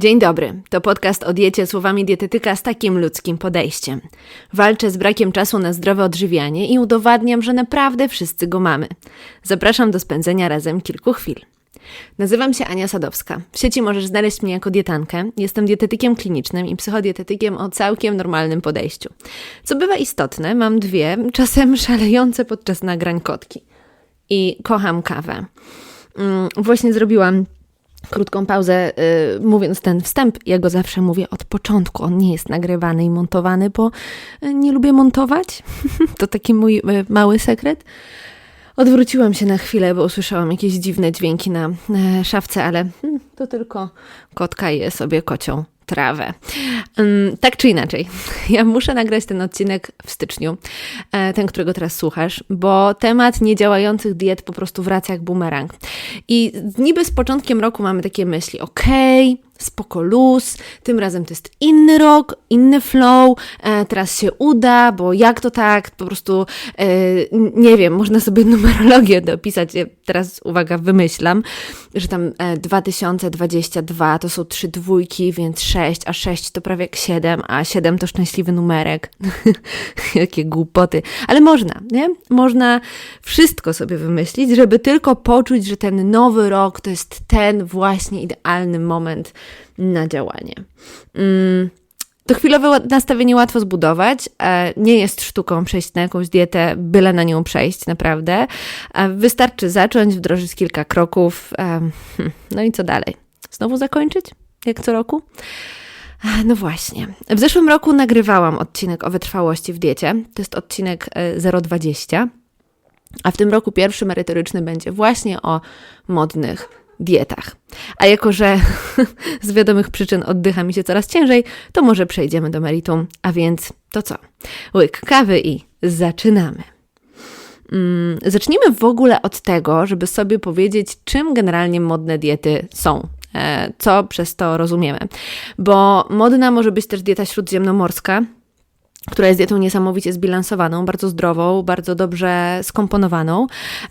Dzień dobry, to podcast o diecie słowami dietetyka z takim ludzkim podejściem. Walczę z brakiem czasu na zdrowe odżywianie i udowadniam, że naprawdę wszyscy go mamy. Zapraszam do spędzenia razem kilku chwil. Nazywam się Ania Sadowska. W sieci możesz znaleźć mnie jako dietankę. Jestem dietetykiem klinicznym i psychodietetykiem o całkiem normalnym podejściu. Co bywa istotne, mam dwie, czasem szalejące podczas nagrań kotki. I kocham kawę. Mm, właśnie zrobiłam krótką pauzę, yy, mówiąc ten wstęp. Ja go zawsze mówię od początku. On nie jest nagrywany i montowany, bo y, nie lubię montować. to taki mój y, mały sekret. Odwróciłam się na chwilę, bo usłyszałam jakieś dziwne dźwięki na szafce, ale hmm, to tylko kotka je sobie kocią trawę. Um, tak czy inaczej, ja muszę nagrać ten odcinek w styczniu, e, ten, którego teraz słuchasz, bo temat niedziałających diet po prostu wraca jak bumerang. I niby z początkiem roku mamy takie myśli, okej, okay, spoko luz, tym razem to jest inny rok, inny flow, e, teraz się uda, bo jak to tak, po prostu e, nie wiem, można sobie numerologię dopisać, teraz uwaga, wymyślam, że tam e, 2022 to są trzy dwójki, więc 6, a 6 to prawie jak 7, a 7 to szczęśliwy numerek. Jakie głupoty. Ale można, nie? Można wszystko sobie wymyślić, żeby tylko poczuć, że ten nowy rok to jest ten właśnie idealny moment, na działanie. Mm, to chwilowe nastawienie łatwo zbudować. E, nie jest sztuką przejść na jakąś dietę, byle na nią przejść, naprawdę. E, wystarczy zacząć, wdrożyć kilka kroków. E, hmm, no i co dalej? Znowu zakończyć? Jak co roku? No właśnie. W zeszłym roku nagrywałam odcinek o wytrwałości w diecie. To jest odcinek 020. A w tym roku pierwszy merytoryczny będzie właśnie o modnych dietach. A jako, że z wiadomych przyczyn oddycha mi się coraz ciężej, to może przejdziemy do meritum. A więc to co? Łyk kawy i zaczynamy. Hmm, zacznijmy w ogóle od tego, żeby sobie powiedzieć, czym generalnie modne diety są. E, co przez to rozumiemy? Bo modna może być też dieta śródziemnomorska, która jest dietą niesamowicie zbilansowaną, bardzo zdrową, bardzo dobrze skomponowaną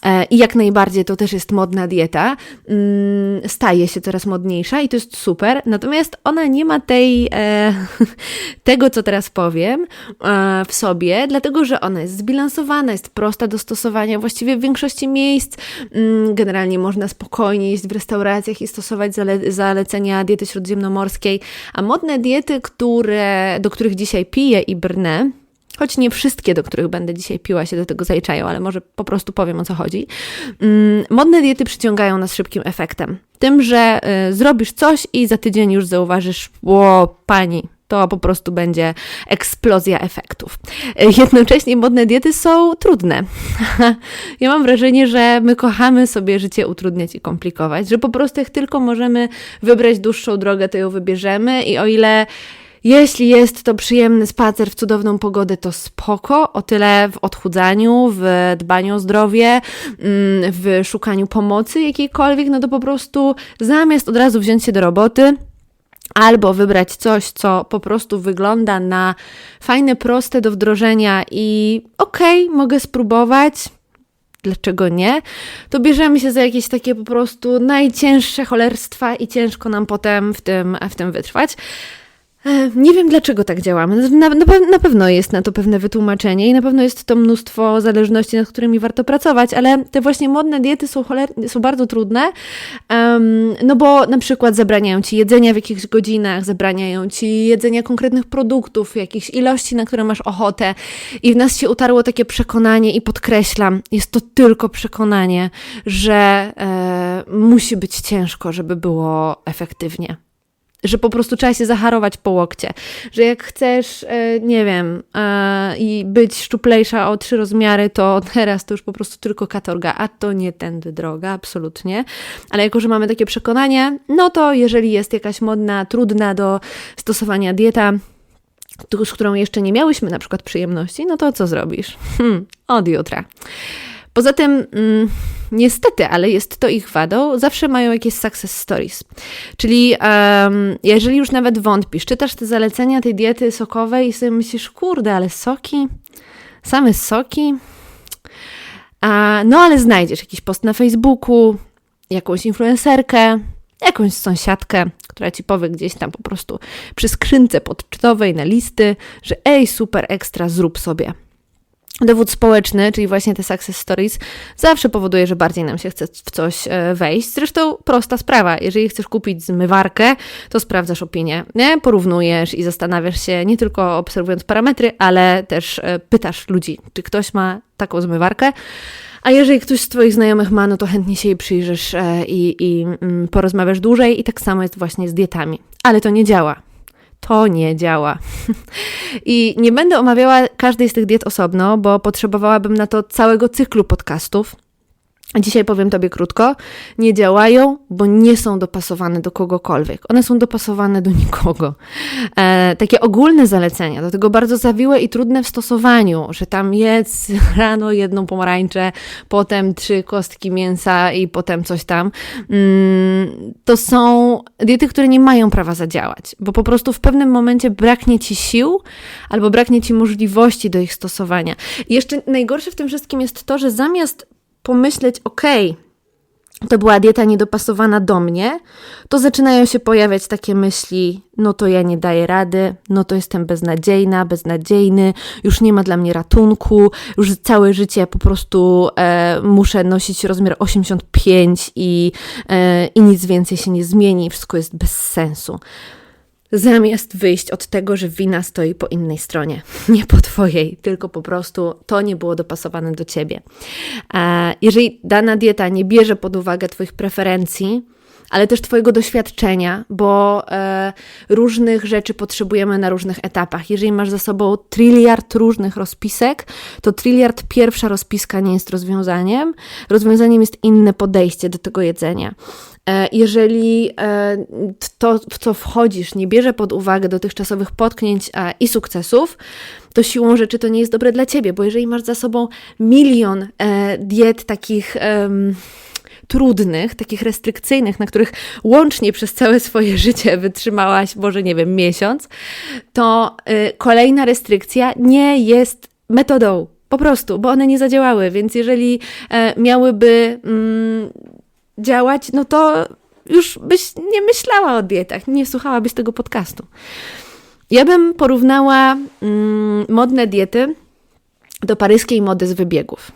e, i jak najbardziej to też jest modna dieta. Mm, staje się coraz modniejsza i to jest super, natomiast ona nie ma tej, e, tego, co teraz powiem, e, w sobie, dlatego że ona jest zbilansowana, jest prosta do stosowania właściwie w większości miejsc. Mm, generalnie można spokojnie jeść w restauracjach i stosować zale zalecenia diety śródziemnomorskiej, a modne diety, które, do których dzisiaj piję i brnę, choć nie wszystkie, do których będę dzisiaj piła, się do tego zaliczają, ale może po prostu powiem o co chodzi. Mm, modne diety przyciągają nas szybkim efektem. Tym, że y, zrobisz coś i za tydzień już zauważysz, o pani, to po prostu będzie eksplozja efektów. Y, jednocześnie modne diety są trudne. ja mam wrażenie, że my kochamy sobie życie utrudniać i komplikować, że po prostu jak tylko możemy wybrać dłuższą drogę, to ją wybierzemy i o ile jeśli jest to przyjemny spacer w cudowną pogodę, to spoko. O tyle w odchudzaniu, w dbaniu o zdrowie, mm, w szukaniu pomocy jakiejkolwiek, no to po prostu zamiast od razu wziąć się do roboty, albo wybrać coś, co po prostu wygląda na fajne, proste do wdrożenia i okej, okay, mogę spróbować, dlaczego nie, to bierzemy się za jakieś takie po prostu najcięższe cholerstwa i ciężko nam potem w tym, w tym wytrwać. E, nie wiem, dlaczego tak działamy. Na, na, pewno jest na to pewne wytłumaczenie i na pewno jest to mnóstwo zależności, nad którymi warto pracować, ale te właśnie modne diety są, choler, są bardzo trudne, um, no bo na przykład zabraniają ci jedzenia w jakichś godzinach, zabraniają ci jedzenia konkretnych produktów, jakichś ilości, na które masz ochotę i w nas się utarło takie przekonanie i podkreślam, jest to tylko przekonanie, że e, musi być ciężko, żeby było efektywnie że po prostu trzeba się zaharować po łokcie, że jak chcesz, e, nie wiem, e, i być szczuplejsza o trzy rozmiary, to teraz to już po prostu tylko katorga, a to nie tędy droga, absolutnie. Ale jako, że mamy takie przekonanie, no to jeżeli jest jakaś modna, trudna do stosowania dieta, z którą jeszcze nie miałyśmy na przykład przyjemności, no to co zrobisz? Hmm, od jutra. Poza tym, mm, niestety, ale jest to ich wadą, zawsze mają jakieś success stories. Czyli um, jeżeli już nawet wątpisz, czytasz te zalecenia tej diety sokowej i sobie myślisz, kurde, ale soki, same soki. A, no ale znajdziesz jakiś post na Facebooku, jakąś influencerkę, jakąś sąsiadkę, która ci powie gdzieś tam po prostu przy skrzynce podczytowej na listy, że ej, super ekstra, zrób sobie. Dowód społeczny, czyli właśnie te success stories, zawsze powoduje, że bardziej nam się chce w coś e, wejść. Zresztą prosta sprawa. Jeżeli chcesz kupić zmywarkę, to sprawdzasz opinię, nie? porównujesz i zastanawiasz się, nie tylko obserwując parametry, ale też e, pytasz ludzi, czy ktoś ma taką zmywarkę. A jeżeli ktoś z Twoich znajomych ma, no to chętnie się jej przyjrzysz e, i, i mm, porozmawiasz dłużej. I tak samo jest właśnie z dietami. Ale to nie działa to nie działa. I nie będę omawiała każdej z tych diet osobno, bo potrzebowałabym na to całego cyklu podcastów. Dzisiaj powiem Tobie krótko, nie działają, bo nie są dopasowane do kogokolwiek. One są dopasowane do nikogo. E, takie ogólne zalecenia, do tego bardzo zawiłe i trudne w stosowaniu, że tam jedz rano jedną pomarańczę, potem trzy kostki mięsa i potem coś tam. Mm, to są diety, które nie mają prawa zadziałać, bo po prostu w pewnym momencie braknie Ci sił albo braknie Ci możliwości do ich stosowania. I jeszcze najgorsze w tym wszystkim jest to, że zamiast pomyśleć, ok, to była dieta niedopasowana do mnie, to zaczynają się pojawiać takie myśli, no to ja nie daję rady, no to jestem beznadziejna, beznadziejny, już nie ma dla mnie ratunku, już całe życie po prostu e, muszę nosić rozmiar 85 i, e, i nic więcej się nie zmieni, wszystko jest bez sensu zamiast wyjść od tego, że wina stoi po innej stronie, nie po Twojej, tylko po prostu to nie było dopasowane do Ciebie. Jeżeli dana dieta nie bierze pod uwagę Twoich preferencji, ale też Twojego doświadczenia, bo e, różnych rzeczy potrzebujemy na różnych etapach. Jeżeli masz za sobą triliard różnych rozpisek, to triliard pierwsza rozpiska nie jest rozwiązaniem. Rozwiązaniem jest inne podejście do tego jedzenia. E, jeżeli e, to, w co wchodzisz, nie bierze pod uwagę dotychczasowych potknięć i sukcesów, to siłą rzeczy to nie jest dobre dla ciebie, bo jeżeli masz za sobą milion e, diet takich trudnych, takich restrykcyjnych, na których łącznie przez całe swoje życie wytrzymałaś, może nie wiem, miesiąc, to kolejna restrykcja nie jest metodą. Po prostu, bo one nie zadziałały, więc jeżeli miałyby mm, działać, no to już byś nie myślała o dietach, nie słuchałabyś tego podcastu. Ja bym porównała mm, modne diety do paryskiej mody z wybiegów.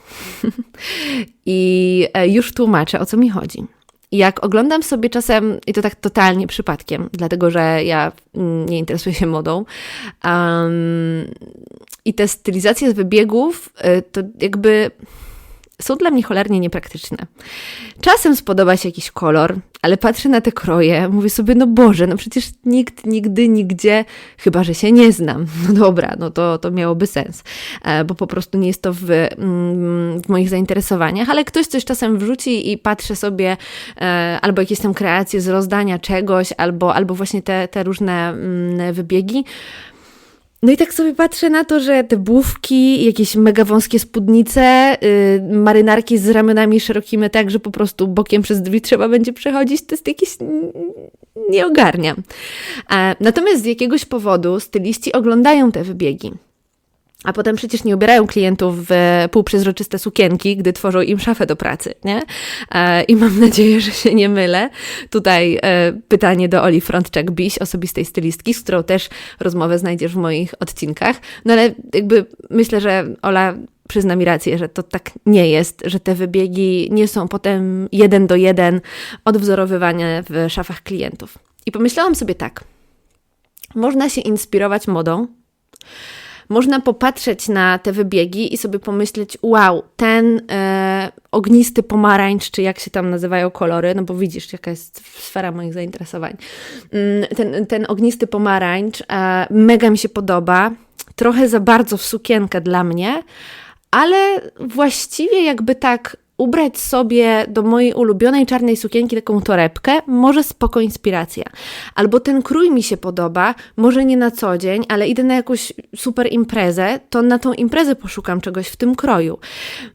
I e, już tłumaczę, o co mi chodzi. Jak oglądam sobie czasem, i to tak totalnie przypadkiem, dlatego że ja mm, nie interesuję się modą, um, i te stylizacje z wybiegów, e, to jakby są dla mnie cholernie niepraktyczne. Czasem spodoba się jakiś kolor, ale patrzę na te kroje, mówię sobie, no Boże, no przecież nikt nigdy, nigdzie, chyba że się nie znam. No dobra, no to, to miałoby sens, e, bo po prostu nie jest to w, mm, w moich zainteresowaniach, ale ktoś coś czasem wrzuci i patrzę sobie, e, albo jakieś tam kreacje z rozdania czegoś, albo, albo właśnie te, te różne mm, wybiegi. No i tak sobie patrzę na to, że te błówki, jakieś mega wąskie spódnice, yy, marynarki z ramionami szerokimi tak, że po prostu bokiem przez drzwi trzeba będzie przechodzić, to jest jakieś... nie ogarniam. E, natomiast z jakiegoś powodu styliści oglądają te wybiegi. A potem przecież nie ubierają klientów w półprzezroczyste sukienki, gdy tworzą im szafę do pracy, nie? E, I mam nadzieję, że się nie mylę. Tutaj e, pytanie do Oli Frontczak-Biś, osobistej stylistki, z którą też rozmowę znajdziesz w moich odcinkach. No ale jakby myślę, że Ola przyzna mi rację, że to tak nie jest, że te wybiegi nie są potem jeden do jeden odwzorowywane w szafach klientów. I pomyślałam sobie tak. Można się inspirować modą, można popatrzeć na te wybiegi i sobie pomyśleć, wow, ten e, ognisty pomarańcz, czy jak się tam nazywają kolory, no bo widzisz, jaka jest sfera moich zainteresowań. Mm, ten, ten ognisty pomarańcz e, mega mi się podoba, trochę za bardzo w sukienkę dla mnie, ale właściwie jakby tak ubrać sobie do mojej ulubionej czarnej sukienki taką torebkę, może spoko inspiracja. Albo ten krój mi się podoba, może nie na co dzień, ale idę na jakąś super imprezę, to na tą imprezę poszukam czegoś w tym kroju.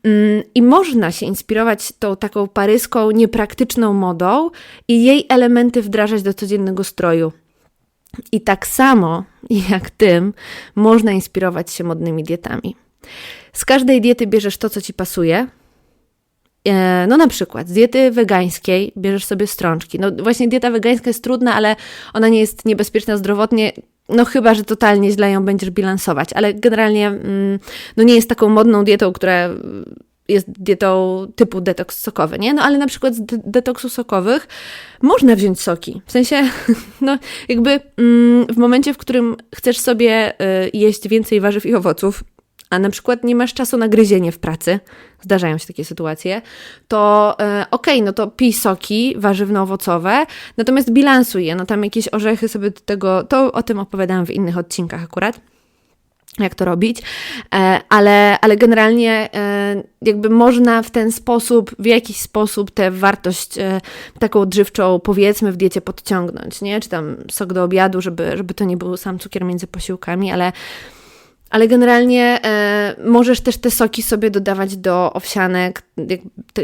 Mm, I można się inspirować tą taką paryską, niepraktyczną modą i jej elementy wdrażać do codziennego stroju. I tak samo jak tym, można inspirować się modnymi dietami. Z każdej diety bierzesz to, co ci pasuje, no na przykład z diety wegańskiej bierzesz sobie strączki. No właśnie dieta wegańska jest trudna, ale ona nie jest niebezpieczna zdrowotnie. No chyba, że totalnie źle ją będziesz bilansować, ale generalnie mm, no nie jest taką modną dietą, która jest dietą typu detoks sokowy, nie? No ale na przykład z de detoksu sokowych można wziąć soki. W sensie, no jakby mm, w momencie, w którym chcesz sobie y, jeść więcej warzyw i owoców, a na przykład nie masz czasu na gryzienie w pracy, zdarzają się takie sytuacje, to e, okej, okay, no to pij soki warzywno-owocowe, natomiast bilansuj je, no tam jakieś orzechy sobie do tego, to o tym opowiadałam w innych odcinkach akurat jak to robić, e, ale, ale generalnie e, jakby można w ten sposób, w jakiś sposób tę wartość e, taką odżywczą powiedzmy w diecie podciągnąć, nie? Czy tam sok do obiadu, żeby, żeby to nie był sam cukier między posiłkami, ale ale generalnie e, możesz też te soki sobie dodawać do owsianek,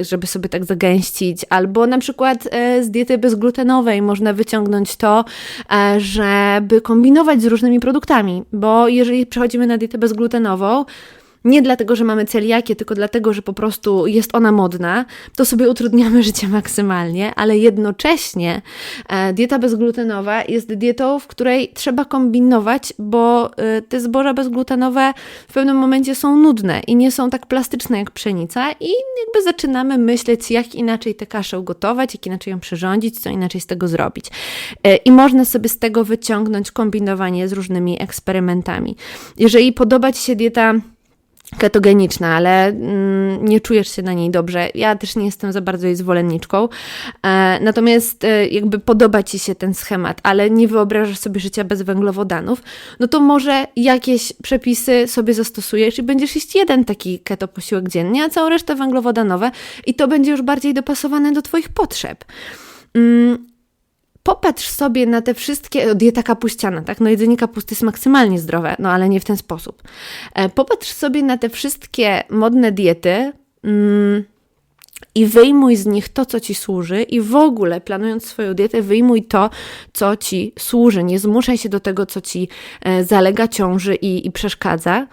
żeby sobie tak zagęścić, albo na przykład e, z diety bezglutenowej można wyciągnąć to, e, żeby kombinować z różnymi produktami, bo jeżeli przechodzimy na dietę bezglutenową, nie dlatego, że mamy celiakię, tylko dlatego, że po prostu jest ona modna, to sobie utrudniamy życie maksymalnie, ale jednocześnie e, dieta bezglutenowa jest dietą, w której trzeba kombinować, bo e, te zboża bezglutenowe w pewnym momencie są nudne i nie są tak plastyczne jak pszenica i jakby zaczynamy myśleć, jak inaczej tę kaszę ugotować, jak inaczej ją przyrządzić, co inaczej z tego zrobić. E, I można sobie z tego wyciągnąć kombinowanie z różnymi eksperymentami. Jeżeli podoba Ci się dieta ketogeniczna, ale mm, nie czujesz się na niej dobrze. Ja też nie jestem za bardzo jej zwolenniczką. E, natomiast e, jakby podoba Ci się ten schemat, ale nie wyobrażasz sobie życia bez węglowodanów, no to może jakieś przepisy sobie zastosujesz i będziesz jeść jeden taki keto posiłek dziennie, a całą resztę węglowodanowe i to będzie już bardziej dopasowane do Twoich potrzeb. Mm, popatrz sobie na te wszystkie, dieta kapuściana, tak, no jedzenie kapusty jest maksymalnie zdrowe, no ale nie w ten sposób. E, popatrz sobie na te wszystkie modne diety mm, i wyjmuj z nich to, co ci służy i w ogóle planując swoją dietę, wyjmuj to, co ci służy. Nie zmuszaj się do tego, co ci e, zalega, ciąży i, i przeszkadza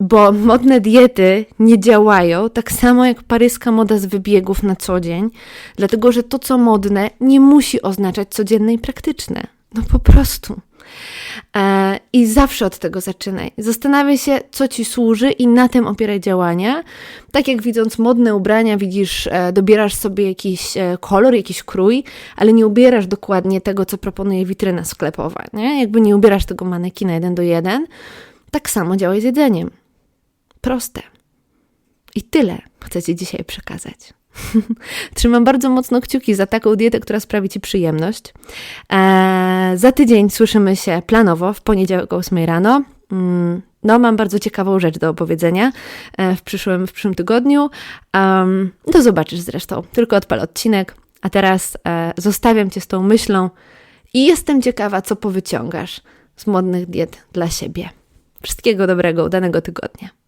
bo modne diety nie działają tak samo jak paryska moda z wybiegów na co dzień, dlatego że to, co modne, nie musi oznaczać codzienne i praktyczne. No po prostu. E, I zawsze od tego zaczynaj. Zastanawiaj się, co ci służy, i na tym opieraj działania. Tak jak widząc modne ubrania, widzisz, e, dobierasz sobie jakiś e, kolor, jakiś krój, ale nie ubierasz dokładnie tego, co proponuje witryna sklepowa. Nie? Jakby nie ubierasz tego manekina jeden do jeden. Tak samo działaj z jedzeniem. Proste. I tyle chcę Ci dzisiaj przekazać. Trzymam bardzo mocno kciuki za taką dietę, która sprawi Ci przyjemność. Eee, za tydzień słyszymy się planowo w poniedziałek o 8 rano. Mm, no, mam bardzo ciekawą rzecz do opowiedzenia e, w przyszłym, w przyszłym tygodniu. Um, to zobaczysz zresztą. Tylko odpal odcinek. A teraz e, zostawiam Cię z tą myślą i jestem ciekawa, co powyciągasz z modnych diet dla siebie. Wszystkiego dobrego, udanego tygodnia.